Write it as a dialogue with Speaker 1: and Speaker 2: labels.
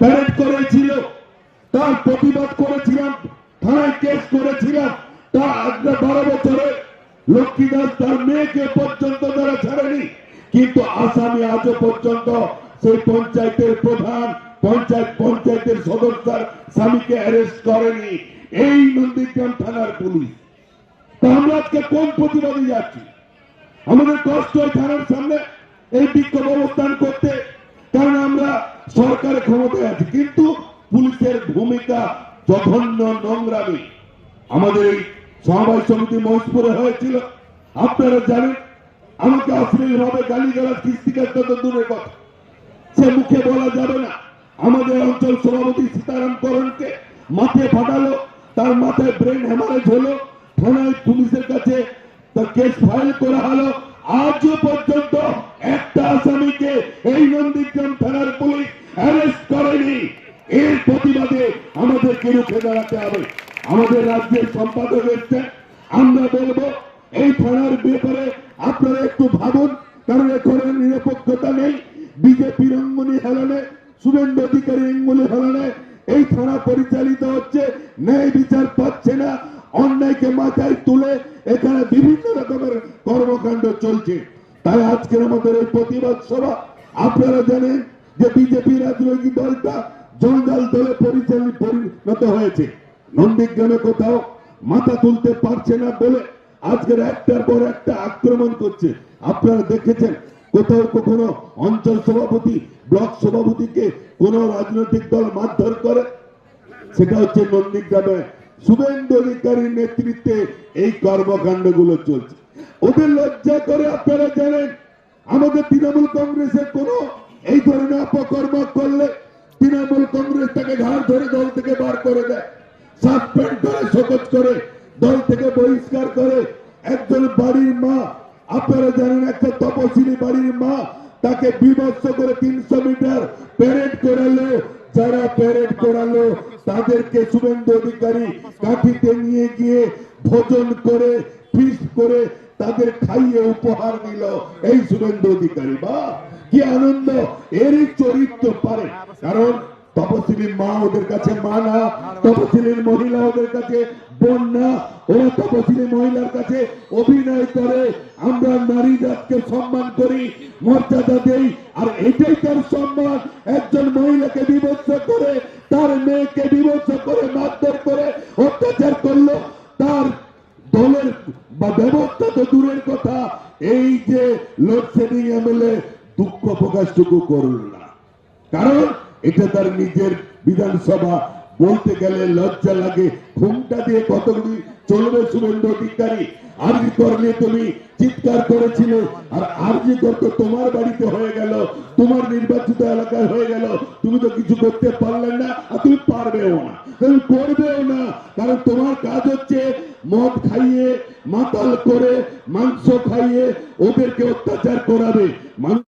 Speaker 1: Parade করেছিল, তার প্রতিবাদ করেছিলাম, থানায় কেস করেছিলাম, তার আজকে বারো বছরে লক্ষ্মীদাস তার মেয়েকে পর্যন্ত তারা ছাড়েনি, কিন্তু আসামি আজও পর্যন্ত সেই পঞ্চায়েতের প্রধান, পঞ্চায়েত পঞ্চায়েতের সদস্যর স্বামীকে অ্যারেস্ট করেনি। এই নন্দীগ্রাম থানার পুলিশ। তা আমরা আজকে কোন প্রতিবাদে যাচ্ছি? আমাদের কষ্ট থানার সামনে এই বিক্ষোভ অবস্থান করতে। সরকারের ক্ষমতায় আছি, কিন্তু পুলিশের ভূমিকা জঘন্য নোংরামি। আমাদের এই সমাবেশ সমিতি মহেশপুরে হয়েছিল। আপনারা জানেন, আমাকে অশ্লীল ভাবে গালি গালাজ কিস্তিকার তত দূরের কথা, সে মুখে বলা যাবে না। আমাদের অঞ্চল সভাপতি সীতারাম করণকে মাঠে ফাটালো তার মাথায় ব্রেন হ্যামারেজ হলো, থানায় পুলিশের কাছে তার কেস ফাইল করা হলো। আজও পর্যন্ত একটা আসামিকে এই নন্দীগ্রাম থানার পুলিশ অ্যারেস্ট করেনি এর প্রতিবাদে আমাদেরকে রুখে দাঁড়াতে হবে। আমাদের রাজ্যের সম্পাদক এসছেন আমরা বলব, এই থানার ব্যাপারে আপনারা একটু ভাবুন, কারণ এখানে নিরপেক্ষতা নেই। বিজেপির অঙ্গুলি হেলনে, শুভেন্দু অধিকারী অঙ্গুলি হেলনে এই থানা পরিচালিত হচ্ছে। ন্যায় বিচার পাচ্ছে না। অন্যায়কে মাথায় তুলে এখানে বিভিন্ন রকমের কর্মকাণ্ড চলছে। তাই আজকের আমাদের এই প্রতিবাদ সভা, আপনারা জানেন যে বিজেপি রাজনৈতিক দলটা জঞ্জাল দলে পরিচালিত পরিণত হয়েছে। নন্দীগ্রামে কোথাও মাথা তুলতে পারছে না বলে আজকের একটার পর একটা আক্রমণ করছে। আপনারা দেখেছেন, কোথাও কখনো অঞ্চল সভাপতি, ব্লক সভাপতিকে কোন রাজনৈতিক দল মারধর করে? সেটা হচ্ছে নন্দীগ্রামে শুভেন্দু অধিকারীর নেতৃত্বে এই কর্মকাণ্ডগুলো চলছে। ওদের লজ্জা করে আপনারা জানেন, আমাদের তৃণমূল কংগ্রেসের কোন এই ধরনের অপকর্ম করলে তৃণমূল কংগ্রেস তাকে ঘাড় ধরে দল থেকে বার করে দেয়। সাসপেন্ড করে শোকজ করে, দল থেকে বহিষ্কার করে। একজন বাড়ির মা, আপনারা জানেন একটা তপশিলি বাড়ির মা, তাকে বিভৎস করে তিনশো মিটার প্যারেড করালো। যারা প্যারেড করালো, তাদেরকে শুভেন্দু অধিকারী কাঠিতে নিয়ে গিয়ে ভোজন করে ফিস্ট করে তাদের খাইয়ে উপহার দিল। এই শুভেন্দু অধিকারী বা কি আনন্দ? এরই চরিত্র পারে। কারণ তপশিলীর মা ওদের কাছে মা না তপশিলীর মহিলা ওদের কাছে বোন না ওরা তপশিলী মহিলার কাছে অভিনয় করে। আমরা নারী জাতকে সম্মান করি, মর্যাদা দেই, আর এটাই তার সম্মান। একজন মহিলাকে বিভৎস করে, তার মেয়েকে বিভৎস করে, মারধর করে, অত্যাচার করল, তার দলের বা ব্যবস্থা তো দূরের কথা। এই যে লোডশেডিং এমএলএ দুঃখ প্রকাশটুকু করল না। কারণ এটা তার নিজের বিধানসভা। বলতে গেলে লজ্জা লাগে, ঘুমটা দিয়ে কতগুলি চলবে শুভেন্দু অধিকারী? আরজি করলে তুমি চিৎকার করেছিলে, আর আরজি কর তো তোমার বাড়িতে হয়ে গেল, তোমার নির্বাচিত এলাকায় হয়ে গেল, তুমি তো কিছু করতে পারলে না, আর তুমি পারবেও না। তুমি করবেও না, কারণ তোমার কাজ হচ্ছে মদ খাইয়ে, মাতাল করে, মাংস খাইয়ে, ওদেরকে অত্যাচার করাবে। মানুষ